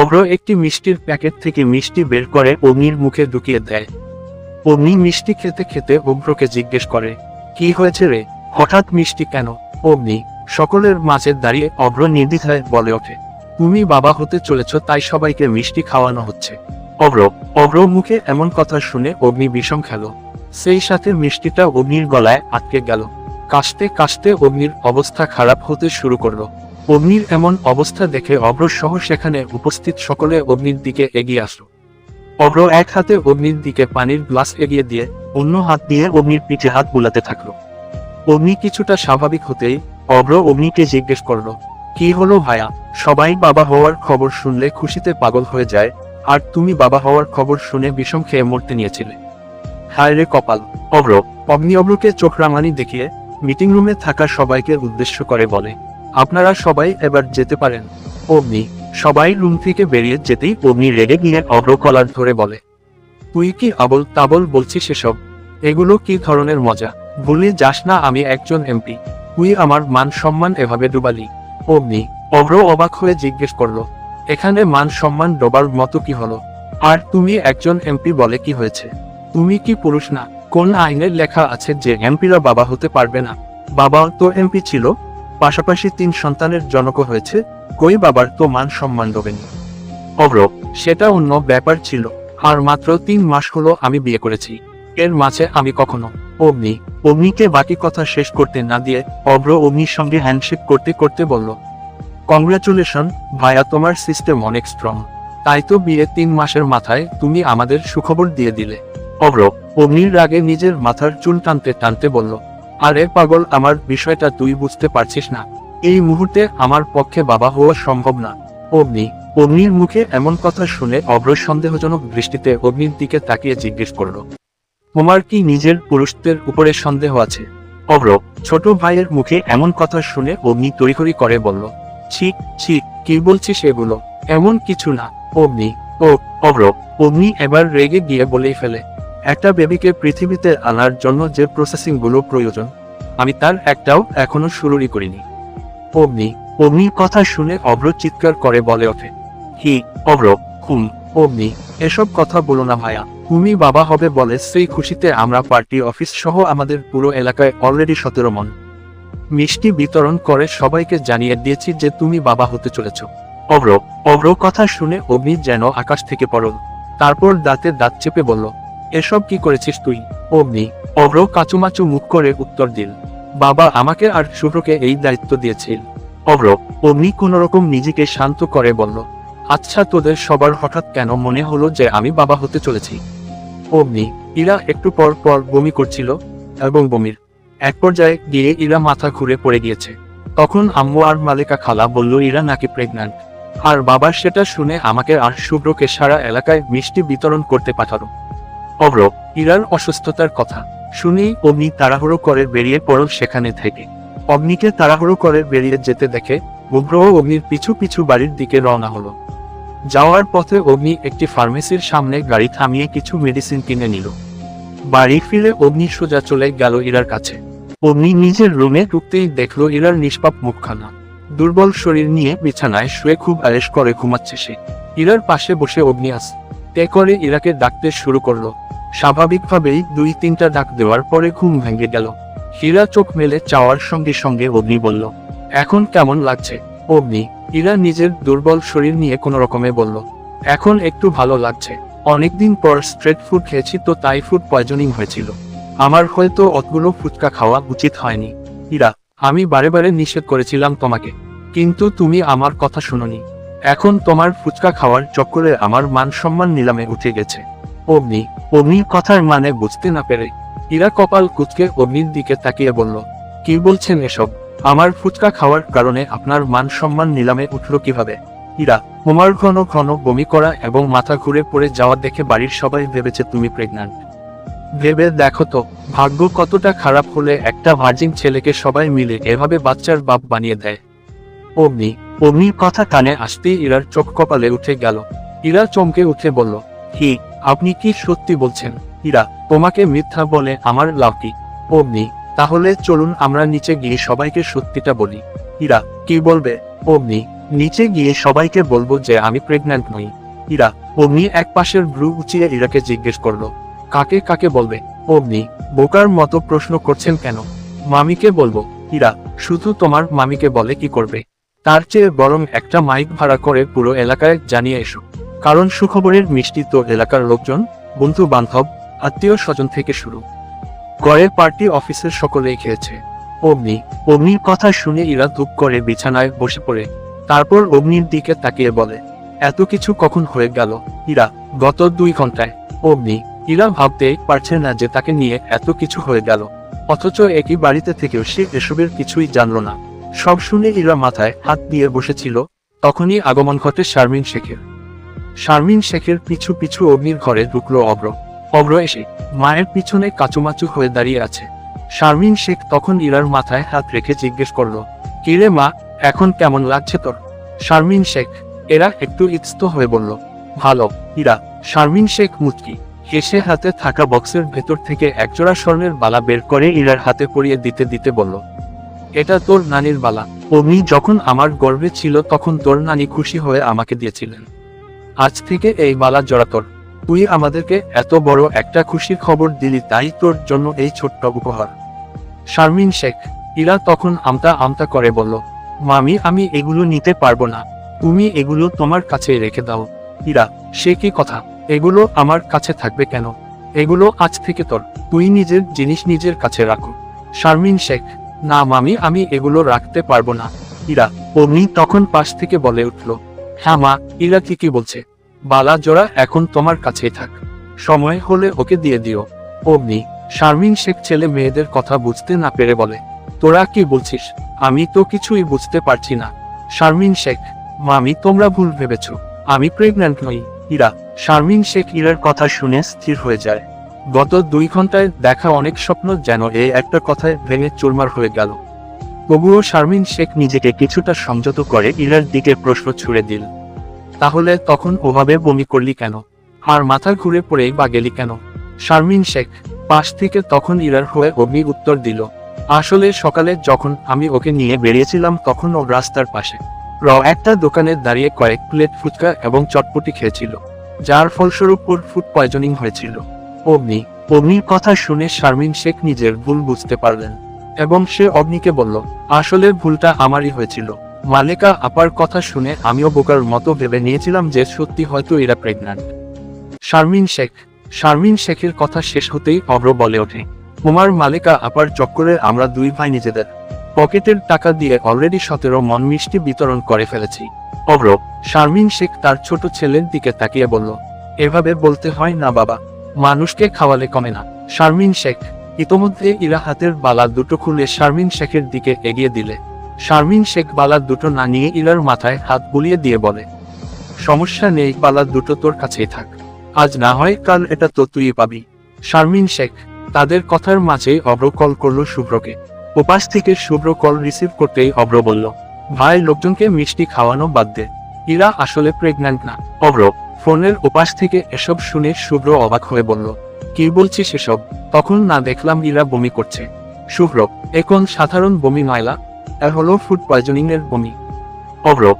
অভ্র একটি মিষ্টির প্যাকেট থেকে মিষ্টি বের করে অগ্নির মুখে ঢুকিয়ে দেয়। অগ্নি মিষ্টি খেতে খেতে অভ্রকে জিজ্ঞেস করে, কি হয়েছে রে? হঠাৎ মিষ্টি কেন? অগ্নি, সকলের মাঝে দাঁড়িয়ে অভ্র নির্দ্বিধায় বলে ওঠে, তুমি বাবা হতে চলেছ, তাই সবাইকে মিষ্টি খাওয়ানো হচ্ছে। অভ্র অভ্র মুখে এমন কথা শুনে অগ্নি বিষম খেল। সেই সাথে মিষ্টিটা অগ্নির গলায় আটকে গেল। কাশতে কাশতে অগ্নির অবস্থা খারাপ হতে শুরু করল। অগ্নির এমন অবস্থা দেখে অভ্র সহ সেখানে উপস্থিত সকলে অগ্নির দিকে এগিয়ে আসলো। অভ্র এক হাতে অগ্নির দিকে পানির গ্লাস এগিয়ে দিয়ে অন্য হাত দিয়ে অগ্নির পিঠে হাত বুলাতে থাকল। অগ্নি কিছুটা স্বাভাবিক হতেই অভ্র অগ্নিকে জিজ্ঞেস করল, কি হলো ভায়া? সবাই বাবা হওয়ার খবর শুনলে খুশিতে পাগল হয়ে যায়, আর তুমি বাবা হওয়ার খবর শুনে বিষম খেয়ে মরতে নিয়েছিলে? হায় রে কপাল অভ্র অগ্নি অভ্রকে চোখ রাঙানি দেখিয়ে মিটিং রুমে থাকা সবাইকে উদ্দেশ্য করে বলে আপনারা সবাই এবার যেতে পারেন। অগ্নি সবাই রুম থেকে বেরিয়ে যেতেই অগ্নি রেগে গিয়ে অভ্র কলার ধরে বলে, তুই কি আবল তাবল বলছিস সেসব এগুলো কি ধরনের মজা? ভুলে যাস না আমি একজন এমপি। তুই আমার মান সম্মান এভাবে ডুবালি। অগ্নি অগ্র অবাক হয়ে জিজ্ঞেস করল, এখানে মান সম্মান ডোবার মতো কি হলো? আর তুমি একজন এমপি বলে কি হয়েছে? তুমি কি পুরুষ না? কোন আইনের লেখা আছে যে এমপিরা বাবা হতে পারবে না? বাবা তো এমপি ছিল পাশাপাশি তিন সন্তানের জনক হয়েছে, কই বাবার তো মান সম্মান ডোবেনি অভ্র সেটা অন্য ব্যাপার ছিল, আর মাত্র তিন মাস হলো আমি বিয়ে করেছি। এর মাঝে আমি কখনো অগ্নি অগ্নিকে বাকি কথা শেষ করতে না দিয়ে অভ্র অগ্নির সঙ্গে হ্যান্ডশেক করতে করতে বলল কংগ্রাচুলেশন ভাইয়া তোমার সিস্টেম অনেক স্ট্রং তাই তো বিয়ে তিন মাসের মাথায় তুমি আমাদের সুখবর দিয়ে দিলে। অভ্র অগ্নির রাগে নিজের মাথার চুল টানতে টানতে বলল আরে পাগল, আমার বিষয়টা তুই বুঝতে পারছিস না। এই মুহূর্তে আমার পক্ষে বাবা হওয়া সম্ভব না। অগ্নি অগ্নির মুখে এমন কথা শুনে অভ্র সন্দেহজনক দৃষ্টিতে অগ্নির দিকে তাকিয়ে জিজ্ঞেস করল, তোমার কি নিজের পুরুষদের উপরে সন্দেহ আছে? অভ্র ছোট ভাইয়ের মুখে এমন কথা শুনে অগ্নি তড়িঘড়ি করে বলল, ছি ছি, কি বলছিস এগুলো? এমন কিছু না। অগ্নি ও অভ্র অগ্নি এবার রেগে গিয়ে বলেই ফেলে একটা বেবিকে পৃথিবীতে আনার জন্য যে প্রসেসিংগুলো প্রয়োজন, আমি তার একটাও এখনও শুরুই করিনি। অগ্নি অগ্নির কথা শুনে অভ্র চিৎকার করে বলে ওঠে, হি, অভ্র হুম অগ্নি এসব কথা বলো না ভাইয়া তুমি বাবা হবে বলে সেই খুশিতে আমরা পার্টি অফিস সহ আমাদের পুরো এলাকায় অলরেডি সতেরো মন। মিষ্টি বিতরণ করে সবাইকে জানিয়ে দিয়েছি যে তুমি বাবা হতে চলেছ। অভ্র অভ্র কথা শুনে অগ্নি যেন আকাশ থেকে পড়ল। তারপর দাঁতে দাঁত চেপে বলল এসব কি করেছিস তুই? অগ্নি অভ্র কাচুমাচু মুখ করে উত্তর দিল, বাবা, আমাকে আর শুভ্রকে এই দায়িত্ব দিয়েছিল। অগ্র অগ্নি কোনোরকম নিজেকে শান্ত করে বলল আচ্ছা তোদের সবার হঠাৎ কেন মনে হলো যে আমি বাবা হতে চলেছি? অগ্নি ইরা একটু পর পর বমি করছিল এবং বমির এক পর্যায়ে গিয়ে ইরা মাথা ঘুরে পড়ে গিয়েছে। তখন আম্মু আর মালিকা খালা বলল, ইরা নাকি প্রেগন্যান্ট আর বাবা, সেটা শুনে আমাকে আর শুভ্রকে সারা এলাকায় মিষ্টি বিতরণ করতে পাঠালো। অভ্র ইরার অসুস্থতার কথা। শুনেই অগ্নি তাড়াহুড়ো করে বেরিয়ে পড়ল সেখানে থেকে। অগ্নিকে তাড়াহুড়ো করে বেরিয়ে যেতে দেখে উগ্র ও অগ্নির পিছু পিছু বাড়ির দিকে রওনা হলো। যাওয়ার পথে অগ্নি একটি ফার্মেসির সামনে গাড়ি থামিয়ে কিছু মেডিসিন কিনে নিল। বাড়ি ফিরে অগ্নি সোজা চলে গেল ইরার কাছে। অগ্নি নিজের রুমে ঢুকতেই দেখল ইরার নিষ্পাপ মুখখানা। দুর্বল শরীর নিয়ে বিছানায় শুয়ে খুব আয়েস করে ঘুমাচ্ছে সে। ইরার পাশে বসে অগ্নি আস তে করে ইরাকে ডাকতে শুরু করল। স্বাভাবিকভাবেই দুই তিনটা ডাক দেওয়ার পরে ঘুম ভেঙে গেল। হীরা চোখ মেলে চাওয়ার সঙ্গে সঙ্গে অগ্নি বলল, এখন কেমন লাগছে? অগ্নি ইরা নিজের দুর্বল শরীর নিয়ে কোনো রকমে বলল, এখন একটু ভালো লাগছে। অনেকদিন পর স্ট্রেট ফুড খেয়েছি তো তাই ফুড পয়জনিং হয়েছিল। আমার হয়তো অতগুলো ফুচকা খাওয়া উচিত হয়নি। ইরা আমি বারে বারে নিষেধ করেছিলাম তোমাকে, কিন্তু তুমি আমার কথা শুনোনি। এখন তোমার ফুচকা খাওয়ার চক্করে আমার মান সম্মান নিলামে উঠে গেছে। অগ্নি অগ্নির কথার মানে বুঝতে না পেরে ইরা কপাল কুচকে অগ্নির দিকে তাকিয়ে বলল, কি বলছেন এসব? আমার ফুচকা খাওয়ার কারণে আপনার মান সম্মান নিলামে উঠল কীভাবে? ইরা তোমার ঘন ঘন বমি করা এবং মাথা ঘুরে পড়ে যাওয়া দেখে বাড়ির সবাই ভেবেছে তুমি প্রেগন্যান্ট ভেবে দেখো তো, ভাগ্য কতটা খারাপ হলে একটা ভার্জিন ছেলেকে সবাই মিলে এভাবে বাচ্চার বাপ বানিয়ে দেয়? অগ্নি অগ্নির কথা কানে আসতেই ইরার চোখ কপালে উঠে গেল। ইরা চমকে উঠে বলল হি আপনি কি সত্যি বলছেন? ইরা তোমাকে মিথ্যা বলে আমার লাভ কি? অগ্নি তাহলে চলুন আমরা নিচে গিয়ে সবাইকে সত্যিটা বলি। ইরা কি বলবে? অগ্নি নিচে গিয়ে সবাইকে বলব যে আমি প্রেগন্যান্ট নই। ইরা অগ্নি এক পাশের ভ্রু উঁচিয়ে ইরাকে জিজ্ঞেস করল। কাকে কাকে বলবে? অগ্নি বোকার মতো প্রশ্ন করছেন কেন? মামিকে বলব। ইরা শুধু তোমার মামিকে বলে কি করবে? তার চেয়ে বরং একটা মাইক ভাড়া করে পুরো এলাকায় জানিয়ে এসো। কারণ সুখবরের মিষ্টি তো এলাকার লোকজন, বন্ধু বান্ধব, আত্মীয় স্বজন থেকে শুরু। করে পার্টি অফিসের সকলেই খেয়েছে। অগ্নি অগ্নির কথা শুনে ইরা ধূপ করে বিছানায় বসে পড়ে। তারপর অগ্নির দিকে তাকিয়ে বলে, এত কিছু কখন হয়ে গেল? ইরা, গত দুই ঘন্টায়। অগ্নি ইরা ভাবতেই পারছে না যে তাকে নিয়ে এত কিছু হয়ে গেল। অথচ একই বাড়িতে থেকেও সে এসবের কিছুই জানল না। সব শুনে ইরা মাথায় হাত দিয়ে বসেছিল। তখনই আগমন ঘটে শারমিন শেখের। শারমিন শেখের পিছু পিছু অগ্নির ঘরে ঢুকলো অগ্র। অগ্র এসে মায়ের পিছনে কাচুমাচু হয়ে দাঁড়িয়ে আছে। শারমিন শেখ তখন ইরার মাথায় হাত রেখে জিজ্ঞেস করল কিরে মা, এখন কেমন লাগছে তোর? শারমিন শেখ, এরা একটু ইতস্ত হয়ে বলল, ভালো, ইরা। শারমিন শেখ মুচকি হেসে হাতে থাকা বক্সের ভেতর থেকে একজোড়া স্বর্ণের বালা বের করে ইরার হাতে পরিয়ে দিতে দিতে বলল, এটা তোর নানির বালা। অগ্নি যখন আমার গর্বে ছিল তখন তোর নানি খুশি হয়ে আমাকে দিয়েছিলেন। আজ থেকে এই মালা জোড়া তোর তুই আমাদেরকে এত বড় একটা খুশির খবর দিলি তাই তোর জন্য এই ছোট্ট উপহার। শারমিন শেখ, ইরা তখন আমতা আমতা করে বলল, মামি, আমি এগুলো নিতে পারব না। তুমি এগুলো তোমার কাছে রেখে দাও। ইরা, সে কি কথা? এগুলো আমার কাছে থাকবে কেন? এগুলো আজ থেকে তোর। তুই নিজের জিনিস নিজের কাছে রাখো। শারমিন শেখ, না মামি, আমি এগুলো রাখতে পারব না। ইরা অগ্নি তখন পাশ থেকে বলে উঠল হ্যাঁ মা ইরা ঠিকই বলছে। বালা, জোড়া, এখন তোমার কাছেই থাক। সময় হলে ওকে দিয়ে দিও। অগ্নি, শারমিন শেখ ছেলে মেয়েদের কথা বুঝতে না পেরে বলে, তোরা কি বলছিস? আমি তো কিছুই বুঝতে পারছি না। শারমিন শেখ, মামি, তোমরা ভুল ভেবেছ। আমি প্রেগন্যান্ট নই, ইরা। শারমিন শেখ ইরার কথা শুনে স্থির হয়ে যায়। গত দুই ঘন্টায় দেখা অনেক স্বপ্ন যেন এই একটা কথায় ভেঙে চুরমার হয়ে গেল। তবুও শারমিন শেখ নিজেকে কিছুটা সংযত করে ইরার দিকে প্রশ্ন ছুড়ে দিল। তাহলে তখন ওভাবে বমি করলি কেন? আর মাথা ঘুরে পড়েই বা গেলি কেন? শারমিন শেখ পাশ থেকে তখন ইরার হয়ে অগ্নি উত্তর দিল, আসলে সকালে যখন আমি ওকে নিয়ে বেরিয়েছিলাম তখন ও রাস্তার পাশে। র একটা দোকানে দাঁড়িয়ে কয়েক প্লেট ফুচকা এবং চটপটি খেয়েছিল, যার ফলস্বরূপ ওর ফুড পয়জনিং হয়েছিল। অগ্নি, অগ্নির কথা শুনে শারমিন শেখ নিজের ভুল বুঝতে পারলেন। এবং সে অগ্নিকে বলল আসলে ভুলটা আমারই হয়েছিল। মালেকা, আপার কথা শুনে আমিও বোকার মতো ভেবে নিয়েছিলাম যে সত্যি হয়তো এরা প্রেগন্যান্ট। শারমিন শেখ, শারমিন শেখের কথা শেষ হতেই অব্র বলে ওঠে কুমার মালিকা, আপার চক্করে আমরা দুই ভাই নিজেদের পকেটের টাকা দিয়ে অলরেডি সতেরো মন মিষ্টি বিতরণ করে ফেলেছি। অব্র শারমিন শেখ তার ছোট ছেলের দিকে তাকিয়ে বলল, এভাবে বলতে হয় না বাবা, মানুষকে খাওয়ালে কমে না। শারমিন শেখ ইতোমধ্যে ইরা হাতের বালা দুটো খুলে শারমিন শেখের দিকে এগিয়ে দিলে। শারমিন শেখ বালা দুটো না নিয়ে ইরার মাথায় হাত বুলিয়ে দিয়ে বলে, সমস্যা নেই, বালা দুটো তোর কাছেই থাক। আজ না হয় কাল এটা তো তুই পাবি। শারমিন শেখ তাদের কথার মাঝে অব্র কল করল শুভ্রকে। ওপাশ থেকে শুভ্র কল রিসিভ করতেই অব্র বলল, ভাই, লোকজনকে মিষ্টি খাওয়ানো বাদ দে। ইরা আসলে প্রেগন্যান্ট না। অব্র ফোনের ওপাশ থেকে এসব শুনে শুভ্র অবাক হয়ে বলল কি বলছিস সেসব? তখন না দেখলাম ইরা বমি করছে। শুভ্র, এখন সাধারণ বমি নয়লা। এর হলো ফুড পয়জনিং এর বমি। অব্র